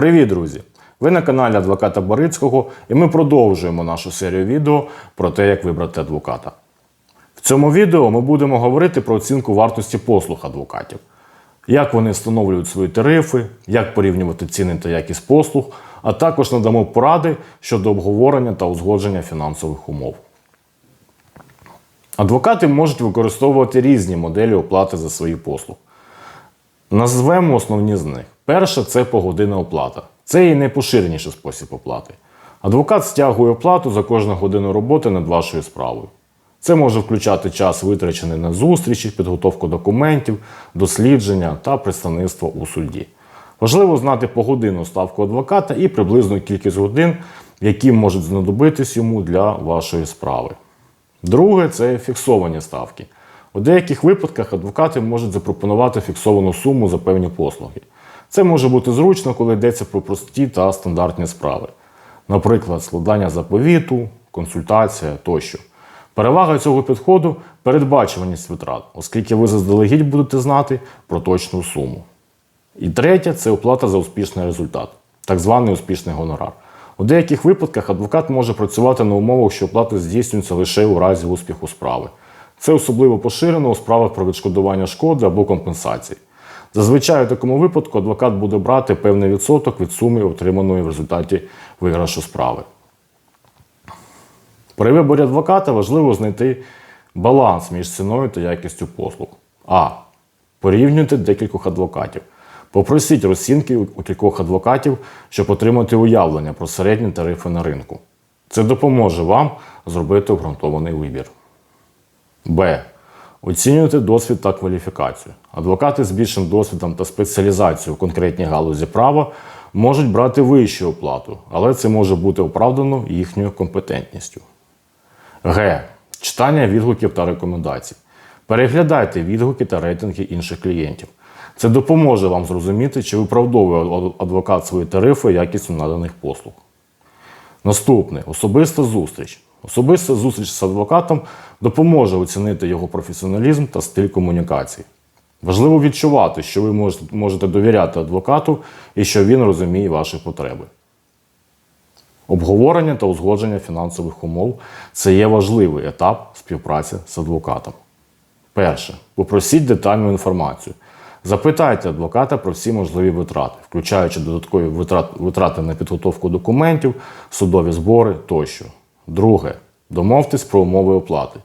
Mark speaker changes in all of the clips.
Speaker 1: Привіт, друзі! Ви на каналі адвоката Борицького і ми продовжуємо нашу серію відео про те, як вибрати адвоката. В цьому відео ми будемо говорити про оцінку вартості послуг адвокатів, як вони встановлюють свої тарифи, як порівнювати ціни та якість послуг, а також надамо поради щодо обговорення та узгодження фінансових умов. Адвокати можуть використовувати різні моделі оплати за свої послуги. Назвемо основні з них. Перша це погодинна оплата. Це і найпоширеніший спосіб оплати. Адвокат стягує оплату за кожну годину роботи над вашою справою. Це може включати час, витрачений на зустрічі, підготовку документів, дослідження та представництво у суді. Важливо знати погодинну ставку адвоката і приблизну кількість годин, які можуть знадобитись йому для вашої справи. Друге це фіксовані ставки. У деяких випадках адвокати можуть запропонувати фіксовану суму за певні послуги. Це може бути зручно, коли йдеться про прості та стандартні справи, наприклад, складання заповіту, консультація тощо. Перевага цього підходу передбачуваність витрат, оскільки ви заздалегідь будете знати про точну суму. І третє це оплата за успішний результат, так званий успішний гонорар. У деяких випадках адвокат може працювати на умовах, що оплата здійснюється лише у разі успіху справи. Це особливо поширено у справах про відшкодування шкоди або компенсації. Зазвичай у такому випадку адвокат буде брати певний відсоток від суми, отриманої в результаті виграшу справи. При виборі адвоката важливо знайти баланс між ціною та якістю послуг. А. Порівнюйте декількох адвокатів. Попросіть розцінки у кількох адвокатів, щоб отримати уявлення про середні тарифи на ринку. Це допоможе вам зробити обґрунтований вибір. Б. Оцінюйте досвід та кваліфікацію. Адвокати з більшим досвідом та спеціалізацією в конкретній галузі права можуть брати вищу оплату, але це може бути оправдано їхньою компетентністю. Г. Читання відгуків та рекомендацій. Переглядайте відгуки та рейтинги інших клієнтів. Це допоможе вам зрозуміти, чи виправдовує адвокат свої тарифи якістю наданих послуг. Наступне особиста зустріч. Особиста зустріч з адвокатом допоможе оцінити його професіоналізм та стиль комунікації. Важливо відчувати, що ви можете, довіряти адвокату і що він розуміє ваші потреби. Обговорення та узгодження фінансових умов це є важливий етап співпраці з адвокатом. Перше. Попросіть детальну інформацію. Запитайте адвоката про всі можливі витрати, включаючи додаткові витрати на підготовку документів, судові збори тощо. Друге. Домовтесь про умови оплати.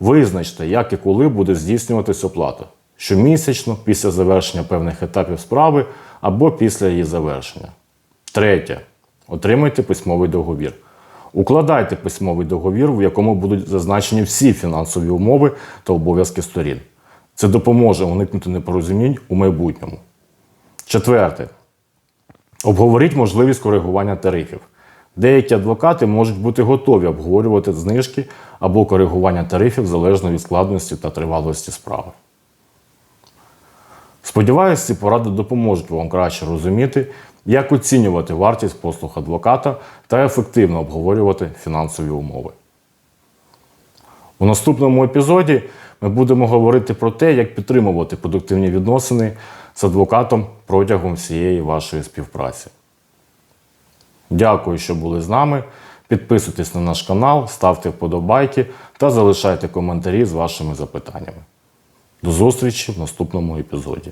Speaker 1: Визначте, як і коли буде здійснюватись оплата. Щомісячно, після завершення певних етапів справи або після її завершення. Третє. Отримайте письмовий договір. Укладайте письмовий договір, в якому будуть зазначені всі фінансові умови та обов'язки сторін. Це допоможе уникнути непорозумінь у майбутньому. Четверте. Обговоріть можливість коригування тарифів. Деякі адвокати можуть бути готові обговорювати знижки або коригування тарифів залежно від складності та тривалості справи. Сподіваюсь, ці поради допоможуть вам краще розуміти, як оцінювати вартість послуг адвоката та ефективно обговорювати фінансові умови. У наступному епізоді ми будемо говорити про те, як підтримувати продуктивні відносини з адвокатом протягом всієї вашої співпраці. Дякую, що були з нами. Підписуйтесь на наш канал, ставте вподобайки та залишайте коментарі з вашими запитаннями. До зустрічі в наступному епізоді.